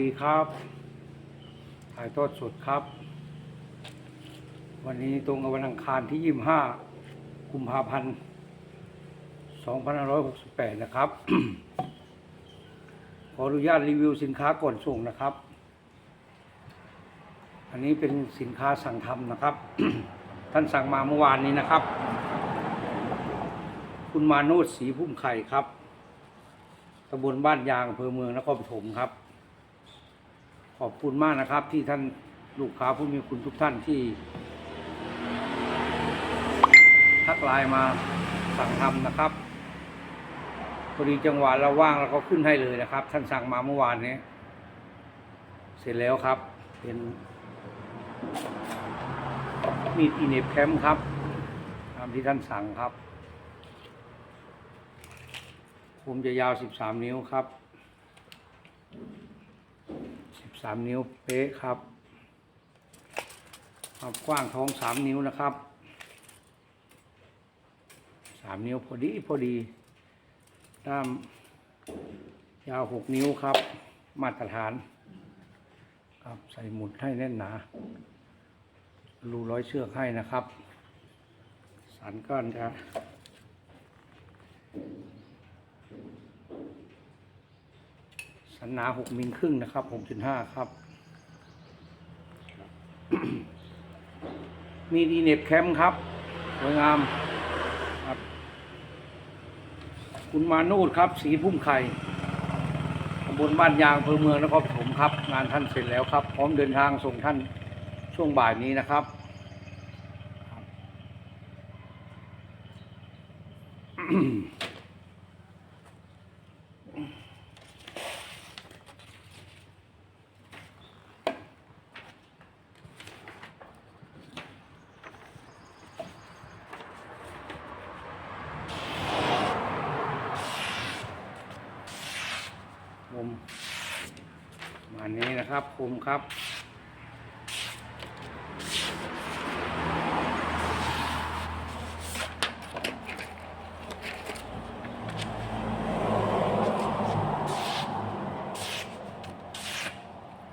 ดีครับ ถ่ายทอดสดครับ วันนี้ตรงกับวันอังคารที่25กุมภาพันธ์2568นะครับ ขออนุญาตรีวิวสินค้าก่อนส่งนะครับ อันนี้เป็นสินค้าสั่งทำนะครับ ท่านสั่งมาเมื่อวานนี้นะครับ คุณมาโนดสีพุ่มไข่ครับตำบลบ้านยางอำเภอเมืองนครปฐมครับ ขอบคุณมากนะครับ ที่ท่านลูกค้าผู้มีคุณทุกท่านที่ ทักไลน์มาสั่งทำนะครับพอดีจังหวะเราว่างเราก็ขึ้นให้เลยนะครับ ท่านสั่งมาเมื่อวานนี้ เสร็จแล้วครับ เป็นมีดอีเนบแคมป์ครับตามที่ท่านสั่งครับ ผมจะยาว 13 นิ้วครับ 13นิ้วเป๊ะครับความกว้างท้อง3นิ้วนะครับ3นิ้วพอดีพอดีด้ามยาว6นิ้วครับ มาตรฐาน ครับใส่หมุดให้แน่นหนารูร้อยเชือกให้นะครับ สันก้อนจะันหนา6มิลครึ่งนะครับ6.5ครับ มีดีเน็บแคมป์ครับสวยงามครับ คุณมานูดครับ สีพุ่มไข่ตำบลบ้านยางอำเภอเมืองนครปฐมครับ งานท่านเสร็จแล้วครับ พร้อมเดินทางส่งท่านช่วงบ่ายนี้นะครับผม ประมานี้นะครับผมครับ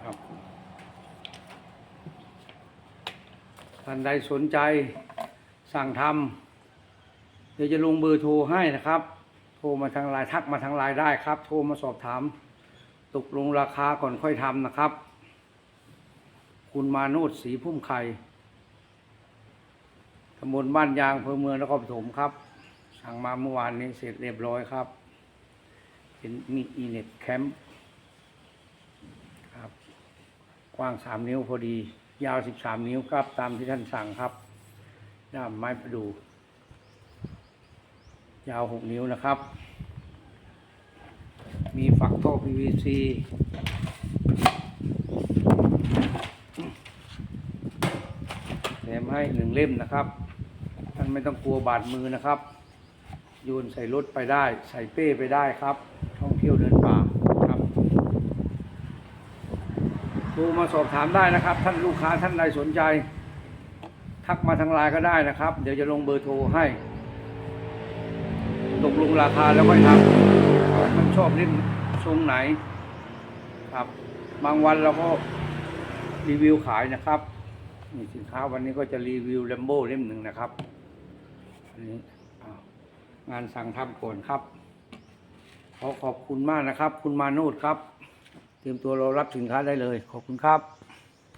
ครับท่านใดสนใจสั่งทำเดี๋ยวจะลงเบอร์โทรให้นะครับ โทรมาทางไลน์ทักมาทางไลน์ได้ครับ โทรมาสอบถาม ตกลงราคาก่อนค่อยทำนะครับ คุณมาโนดสีพุ่มไข่ตำบลบ้านยางอำเภอเมืองนครปฐมครับ สั่งมาเมื่อวานนี้เสร็จเรียบร้อยครับ เป็นมีอีเน็ตแคมป์ครับ กว้างสามนิ้วพอดี ยาวสิบสามนิ้วครับ ตามที่ท่านสั่งครับด้ามไม้ประดู ยาวหกนิ้วนะครับ มีฝักท่อ PVC แถมให้หนึ่งเล่มนะครับท่านไม่ต้องกลัวบาดมือนะครับ โยนใส่รถไปได้ ใส่เป้ไปได้ครับ ท่องเที่ยวเดินป่าครับโทรมาสอบถามได้นะครับ ท่านลูกค้าท่านใดสนใจ ทักมาทางไลน์ก็ได้นะครับ เดี๋ยวจะลงเบอร์โทรให้ ตกลงราคาแล้วค่อยทำ มันชอบเล่นทรงไหนครับ บางวันเราก็รีวิวขายนะครับนี่สินค้าวันนี้ก็จะรีวิวแลมโบ้เล่มหนึ่งนะครับอันนี้งานสั่งทำก่อนครับ ขอขอบคุณมากนะครับ คุณมาโนดครับ เตรียมตัวเรารับสินค้าได้เลย ขอบคุณครับ